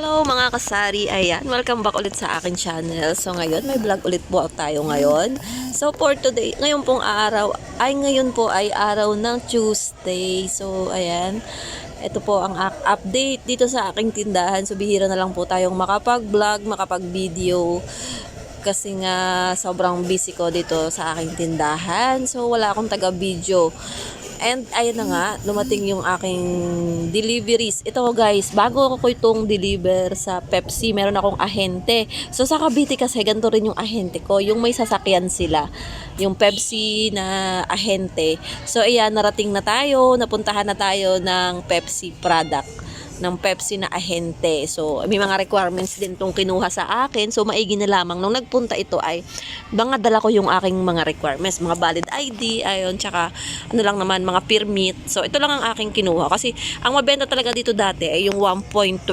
Hello mga kasari, ayan, welcome back ulit sa akin channel. So ngayon, may vlog ulit po tayo ngayon. So for today, ngayon pong araw, ay ngayon po ay araw ng Tuesday. So ayan, ito po ang update dito sa aking tindahan. So bihira na lang po tayong makapag-vlog, makapag-video. Kasi nga sobrang busy ko dito sa aking tindahan. So wala akong taga-video. And ayun na nga, dumating yung aking deliveries. Ito guys, bago ako itong deliver sa Pepsi, meron akong ahente. So sa Cavite kasi ganito rin yung ahente ko, yung may sasakyan sila. Yung Pepsi na ahente. So ayan, narating na tayo, napuntahan na tayo ng Pepsi product ng Pepsi na ahente. So, may mga requirements din tong kinuha sa akin. So, maigi na lamang. Nung nagpunta ito ay, mga dala ko yung aking mga requirements. Mga valid ID, ayon tsaka ano lang naman, mga permit. So, ito lang ang aking kinuha. Kasi, ang mabenta talaga dito dati ay yung 1.25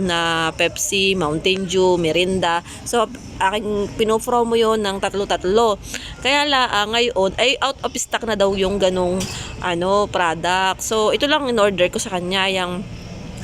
na Pepsi, Mountain Dew, Mirinda. So, aking pinopromo yon ng tatlo-tatlo. Kaya la, ah, ngayon, ay out of stock na daw yung ganong ano, product. So, ito lang in order ko sa kanya, yung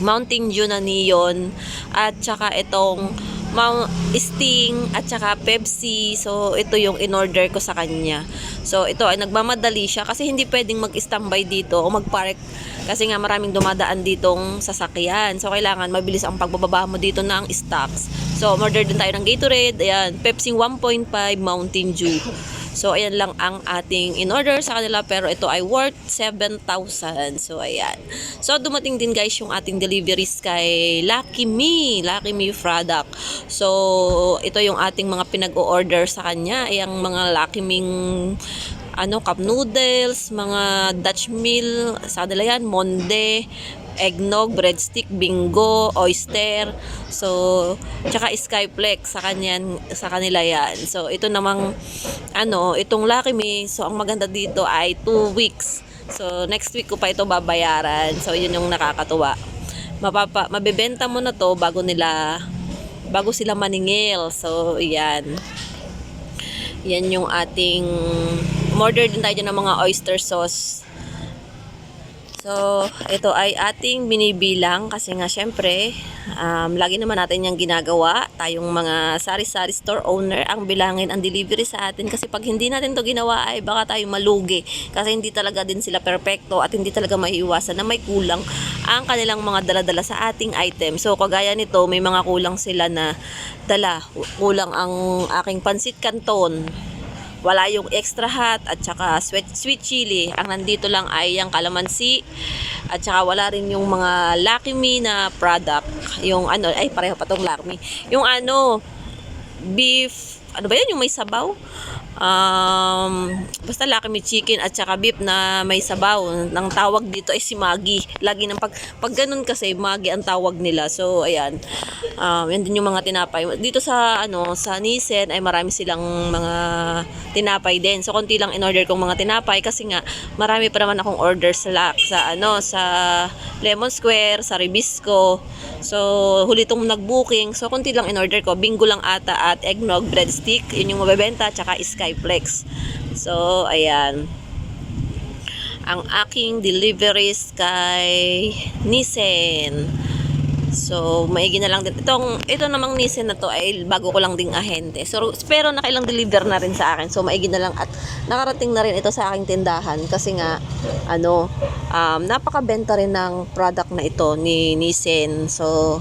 Mountain Dew na neon at saka itong Mount Sting at saka Pepsi. So, ito yung in-order ko sa kanya. So, ito ay nagmamadali siya kasi hindi pwedeng mag-standby dito o mag-park kasi nga maraming dumadaan ditong sasakyan. So, kailangan mabilis ang pagbababa mo dito ng stocks. So, order din tayo ng Gatorade. Ayan, Pepsi 1.5 Mountain Dew. So, ayan lang ang ating in-order sa kanila. Pero ito ay worth 7,000. So, ayan. So, dumating din guys yung ating deliveries kay Lucky Me. Lucky Me product. So, ito yung ating mga pinag-o-order sa kanya. Yung mga Lucky Ming ano, cup noodles, mga Dutch meal, sa kanila yan, monde, eggnog, breadstick, bingo, oyster. So, tsaka skyplex sa kanyan sa kanila yan. So, ito namang ano, itong Lucky Me, so ang maganda dito ay 2 weeks. So, next week ko pa ito babayaran. So, yun yung nakakatuwa. Mapapa, mabebenta mo na to bago nila bago sila maningil. So, yan. Yan yung ating order din tayo ng mga oyster sauce. So, ito ay ating binibilang kasi nga syempre, um, lagi naman natin yung ginagawa. Tayong mga sari-sari store owner ang bilangin ang delivery sa atin kasi pag hindi natin to ginawa ay baka tayo malugi kasi hindi talaga din sila perpekto at hindi talaga maiiwasan na may kulang ang kanilang mga dala-dala sa ating item. So, kagaya nito, may mga kulang sila na dala. Kulang ang aking pansit canton wala yung extra hot at saka sweet, sweet chili. Ang nandito lang ay yung calamansi at saka wala rin yung mga Lucky Me na product. Yung ano, ay pareho pa tong Lucky Me. Yung ano, beef, ano ba yun? Yung may sabaw? Um, basta Lucky Me chicken at saka beef na may sabaw. Ang tawag dito ay si Maggie. Lagi ng pag, pag ganun kasi, Maggie ang tawag nila. So, ayan. Um, yan din yung mga tinapay. Dito sa, ano, sa Nisen ay marami silang mga tinapay din. So, konti lang in-order kong mga tinapay kasi nga, marami pa naman akong order sa, sa, ano, sa Lemon Square, sa Ribisco. So, huli tong nag-booking. So, konti lang in-order ko. Bingo lang ata at eggnog, breadstick. Yun yung mabebenta. Tsaka Skyflex. So, ayan. Ang aking deliveries kay Nissan. So, maigi na lang din. Itong, ito namang Nissan na to ay bago ko lang ding ahente. So, pero nakailang deliver na rin sa akin. So, maigi na lang at nakarating na rin ito sa aking tindahan kasi nga, ano, um, napakabenta rin ng product na ito ni Nissan. So,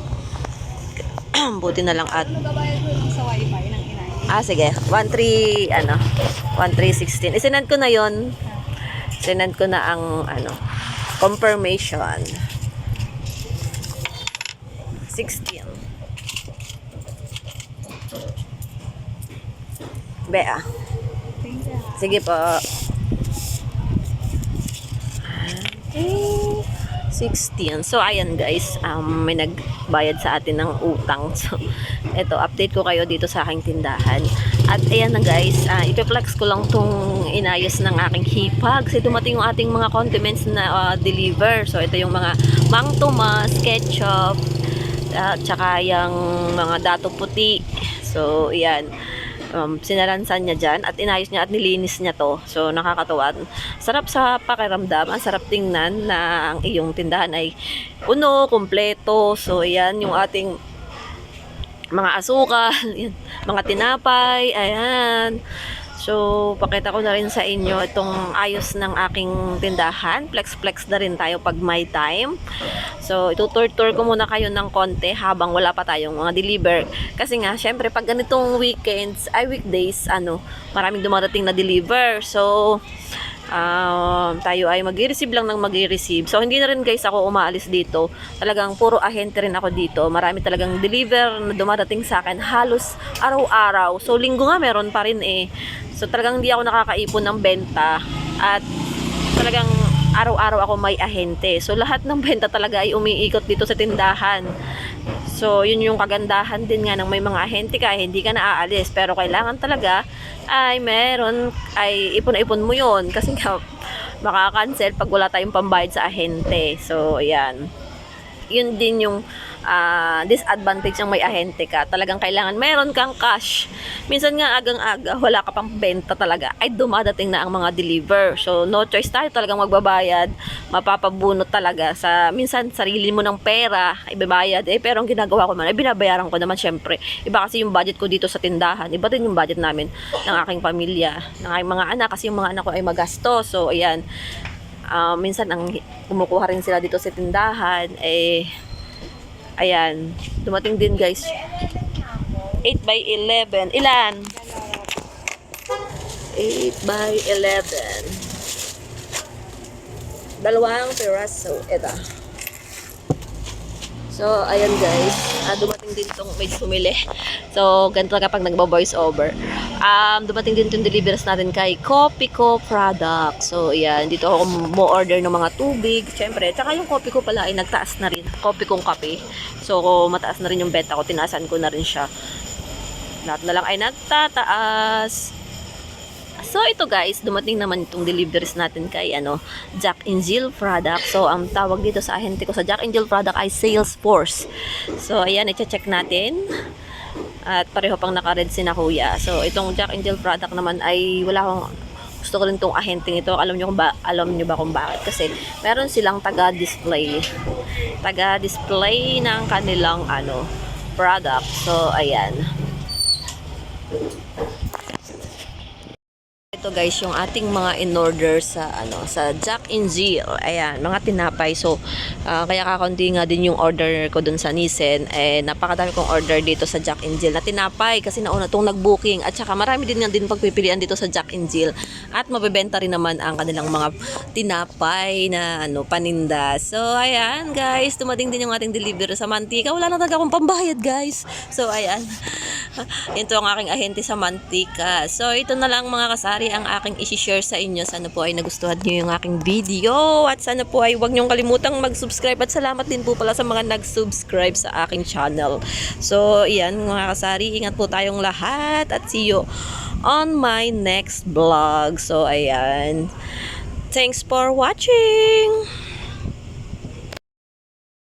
buti na lang at. Ah, sige. 1.3, ano, 1.316. Isinend ko na yon Sinend ko na ang, ano, confirmation. 16. Bea. You. Sige po. Okay. 16. So, ayan guys. Um, may nagbayad sa atin ng utang. So, eto, update ko kayo dito sa aking tindahan. At ayan na guys. Uh, ipiplex ko lang tong inayos ng aking hipag. Kasi dumating yung ating mga condiments na uh, deliver. So, ito yung mga Mang Tomas, ketchup, at saka yung mga dato puti. So, ayan. um, sinaransan niya dyan at inayos niya at nilinis niya to. So, nakakatuwa. Sarap sa pakiramdam. Ang sarap tingnan na ang iyong tindahan ay puno, kumpleto. So, yan yung ating mga asukal, yan, mga tinapay, ayan. So, pakita ko na rin sa inyo itong ayos ng aking tindahan. Flex-flex na rin tayo pag may time. So, itutur-tour ko muna kayo ng konti habang wala pa tayong mga deliver. Kasi nga, syempre, pag ganitong weekends, ay weekdays, ano, maraming dumarating na deliver. So, um, tayo ay mag-receive lang ng mag-receive. So, hindi na rin guys ako umaalis dito. Talagang puro ahente rin ako dito. Marami talagang deliver na dumadating sa akin halos araw-araw. So, linggo nga meron pa rin eh. So, talagang hindi ako nakakaipon ng benta. At talagang araw-araw ako may ahente. So, lahat ng benta talaga ay umiikot dito sa tindahan. So, yun yung kagandahan din nga ng may mga ahente ka, hindi ka naaalis. Pero kailangan talaga ay meron, ay ipon-ipon mo yun. Kasi nga, makakancel pag wala tayong pambayad sa ahente. So, ayan. Yun din yung ah, disadvantage ng may ahente ka. Talagang kailangan meron kang cash. Minsan nga agang-aga, wala ka pang benta talaga, ay dumadating na ang mga deliver. So, no choice tayo talagang magbabayad. Mapapabunot talaga sa, minsan, sarili mo ng pera, ibabayad. Eh, pero ang ginagawa ko man, ay binabayaran ko naman syempre. Iba kasi yung budget ko dito sa tindahan. Iba din yung budget namin ng aking pamilya, ng aking mga anak. Kasi yung mga anak ko ay magasto. So, ayan. Ah, minsan, ang kumukuha rin sila dito sa tindahan, eh, ayan, dumating din guys. 8 by 11. Ilan? 8 by 11. Dalawang piraso. Ito. So, ayan guys. Ah, din itong may sumili. So, ganito kapag nagbo-voice over. Um, dumating din itong deliveries natin kay Copico Product. So, ayan. Dito ako mo order ng mga tubig. Siyempre. Tsaka yung Copico pala ay nagtaas na rin. Copicong kape. So, mataas na rin yung benta ko. Tinaasan ko na rin siya. Lahat na lang ay nagtataas. So ito guys, dumating naman itong deliveries natin kay ano, Jack and Jill product. So ang tawag dito sa ahente ko sa Jack and Jill product ay Salesforce. So ayan, i-check natin. At pareho pang naka-red si na kuya. So itong Jack and Jill product naman ay wala akong gusto ko rin tong ahente ito. Alam niyo kung ba alam niyo ba kung bakit kasi meron silang taga-display. Taga-display ng kanilang ano product. So ayan. Ito guys, yung ating mga in-order sa ano sa Jack and Jill. Ayan, mga tinapay. So, ah, kaya kakaunti nga din yung order ko dun sa Nissen. Eh, napakadami kong order dito sa Jack and Jill na tinapay kasi nauna tong nag-booking. At saka marami din nga din pagpipilian dito sa Jack and Jill. At mabebenta rin naman ang kanilang mga tinapay na ano paninda. So, ayan guys, dumating din yung ating delivery sa Mantika. Wala na talaga akong pambayad guys. So, ayan. Ito ang aking ahente sa Mantika. So, ito na lang mga kasari ang aking isi-share sa inyo. Sana po ay nagustuhan nyo yung aking video. At sana po ay huwag nyong kalimutang mag-subscribe. At salamat din po pala sa mga nag-subscribe sa aking channel. So, yan mga kasari. Ingat po tayong lahat. At see you on my next vlog. So, ayan. Thanks for watching!